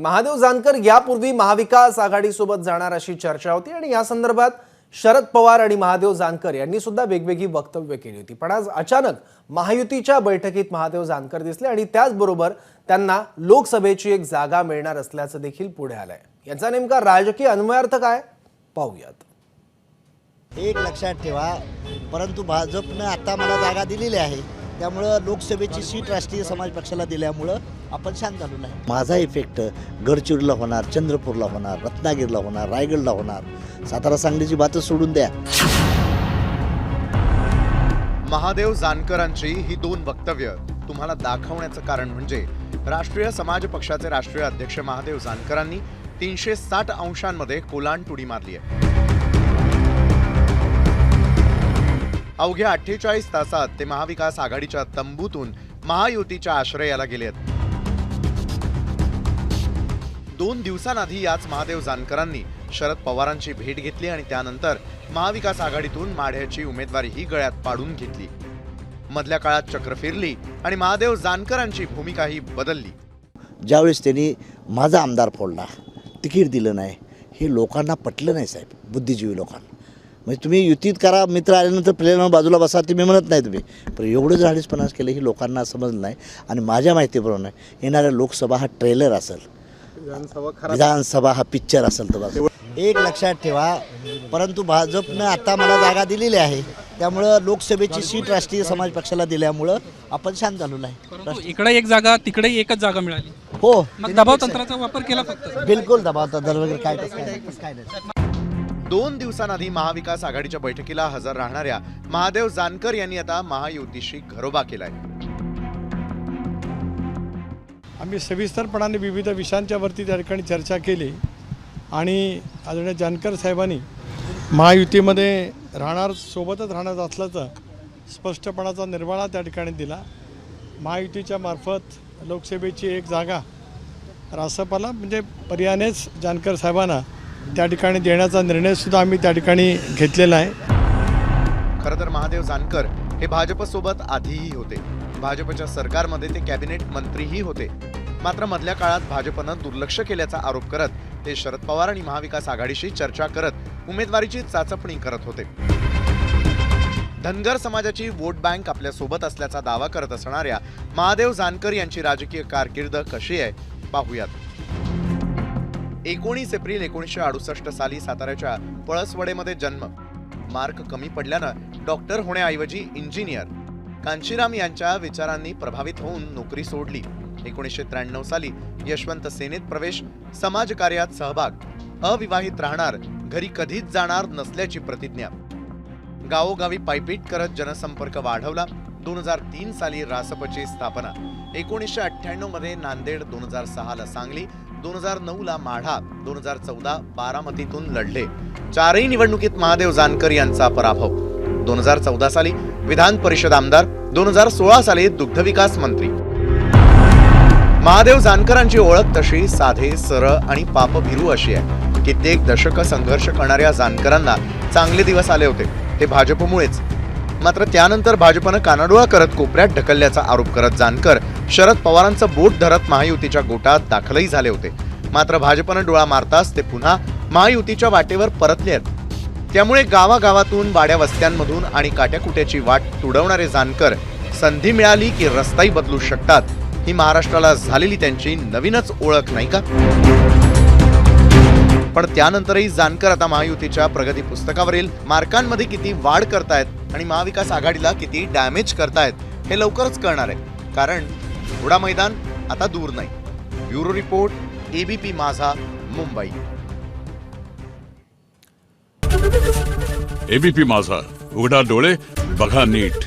महादेव जानकर यापूर्वी महाविकास आघाडीसोबत जाणार अशी चर्चा होती आणि या संदर्भात शरद पवार आणि महादेव जानकर यांनी सुद्धा वेगवेगळी वक्तव्य केली होती. पण आज अचानक महायुतीच्या बैठकीत महादेव जानकर दिसले आणि त्याचबरोबर त्यांना लोकसभेची एक जागा मिळणार असल्याचं देखील पुढे आलंय. याचा नेमका राजकीय अन्वयार्थ काय? पाहूयात. एक लक्षात ठेवा परंतु भाजपनं आता मला जागा दिलेली आहे. त्यामुळं लोकसभेची सीट राष्ट्रीय समाज पक्षाला दिल्यामुळं आपण शांत झालो नाही. माझा इफेक्ट गडचिरोलीला होणार चंद्रपूरला होणार रत्नागिरीला होणार रायगडला होणार. सातारा सांगलीची बातच सोडून द्या. महादेव जानकरांची ही दोन वक्तव्य तुम्हाला दाखवण्याचं कारण म्हणजे राष्ट्रीय समाज पक्षाचे राष्ट्रीय अध्यक्ष महादेव जानकरांनी तीनशे साठ अंशांमध्ये कोलांटुडी मारली आहे. अवघ्या अठ्ठेचाळीस तासात ते महाविकास आघाडीच्या तंबूतून महायुतीच्या आश्रयाला गेले आहेत. दोन दिवसांआधी याच महादेव जानकरांनी शरद पवारांची भेट घेतली आणि त्यानंतर महाविकास आघाडीतून माढ्याची उमेदवारीही गळ्यात पाडून घेतली. मधल्या काळात चक्र फिरली आणि महादेव जानकरांची भूमिकाही बदलली. ज्यावेळेस त्यांनी माझा आमदार फोडला तिकीट दिलं नाही हे लोकांना पटलं नाही साहेब बुद्धिजीवी लोकांना. म्हणजे तुम्ही युतीत करा मित्र आल्यानंतर प्लेन बाजूला बसा ते मी म्हणत नाही तुम्ही. पण एवढं झाडीसपणास केलं ही लोकांना समजलं नाही आणि माझ्या माहितीप्रमाणे येणाऱ्या लोकसभा हा ट्रेलर असेल. विधानसभा हा पिक्चर असेल तर एक लक्षात ठेवा परंतु भाजपनं आता मला जागा दिलेली आहे. त्यामुळं लोकसभेची सीट राष्ट्रीय समाज पक्षाला दिल्यामुळं आपण शांत झालो नाही. परंतु इकडे एक जागा तिकडे एकच जागा मिळाली. हो. मग दबाव तंत्राचा वापर केला फक्त. बिलकुल दबाव दर वगैरे काय काय नाही. दोन दिवसांआधी महाविकास आघाडीच्या बैठकीला हजर राहणाऱ्या महादेव जानकर यांनी आता महायुतीशी घरोबा केलाय. आम्ही सविस्तरपणाने विविध विषयांच्यावरती त्या ठिकाणी चर्चा केली आणि आदरणीय जानकर साहेबांनी महायुतीमध्ये राहणार सोबतच राहणार असल्याचा स्पष्टपणाचा निर्वाळा त्या ठिकाणी दिला. महायुतीच्या मार्फत लोकसभेची एक जागा रासपाला म्हणजे पर्यानेच जानकर साहेबांना त्या ठिकाणी देण्याचा निर्णयसुद्धा आम्ही त्या ठिकाणी घेतलेला आहे. खरं तर महादेव जानकर हे भाजपसोबत आधीही होते. भाजपच्या सरकारमध्ये ते कॅबिनेट मंत्रीही होते. मात्र मधल्या काळात भाजपनं दुर्लक्ष केल्याचा आरोप करत ते शरद पवार आणि महाविकास आघाडीशी चर्चा करत उमेदवारीची चाचपणी करत होते. धनगर समाजाची वोट बँक आपल्यासोबत असल्याचा दावा करत असणाऱ्या महादेव जानकर यांची राजकीय कारकीर्द कशी आहे? पाहूयात. एकोणीस एप्रिल एकोणीसशे अडुसष्ट साली साताऱ्याच्या पळसवडेमध्ये जन्म. मार्क कमी पडल्यानं डॉक्टर होण्याऐवजी इंजिनियर. कांशीराम यांच्या विचारांनी प्रभावित होऊन नोकरी सोडली. एकोणीसशे त्र्याण्णव साली यशवंत सेनेत प्रवेश समाजकार्यात सहभाग. अविवाहित राहणार घरी कधीच जाणार नसल्याची प्रतिज्ञा. गावोगावी पायपीट करत जनसंपर्क वाढवला दोन हजार तीन साली रासपची स्थापना. एकोणीसशे अठ्ठ्याण्णवमध्ये नांदेड दोन हजार सहा ला सांगली दोन हजार नऊला माढा दोन हजार चौदा बारामतीतून लढले. चारही निवडणुकीत महादेव जानकर यांचा पराभव. दोन हजार चौदा साली विधान परिषद आमदार दोन हजार सोळा साली दुग्धविकास मंत्री. महादेव जानकरांची ओळख तशी साधे सरळ आणि पापभिरू अशी आहे. कित्येक दशक संघर्ष करणाऱ्या जानकरांना चांगले दिवस आले होते. ते भाजपमुळेच. मात्र त्यानंतर भाजपनं कानाडोळा करत कोपऱ्यात ढकलल्याचा आरोप करत जानकर शरद पवारांचं बोट धरत महायुतीच्या गोटात दाखलही झाले होते. मात्र भाजपनं डोळा मारताच ते पुन्हा महायुतीच्या वाटेवर परतले आहेत. त्यामुळे गावागावातून वाड्या वस्त्यांमधून आणि काट्याकुट्याची वाट तुडवणारे जानकर संधी मिळाली की रस्ताही बदलू शकतात ही महाराष्ट्राला झालेली त्यांची नवीनच ओळख नाही का? पण त्यानंतरही जानकर आता महायुतीच्या प्रगती पुस्तकावरील मार्कांमध्ये किती वाढ करतायत आणि महाविकास आघाडीला किती डॅमेज करतायत हे लवकरच कळणार आहे. कारण घोडा मैदान आता दूर नाही. ब्युरो रिपोर्ट एबीपी माझा मुंबई. एबीपी माझा उघडा डोळे बघा नीट.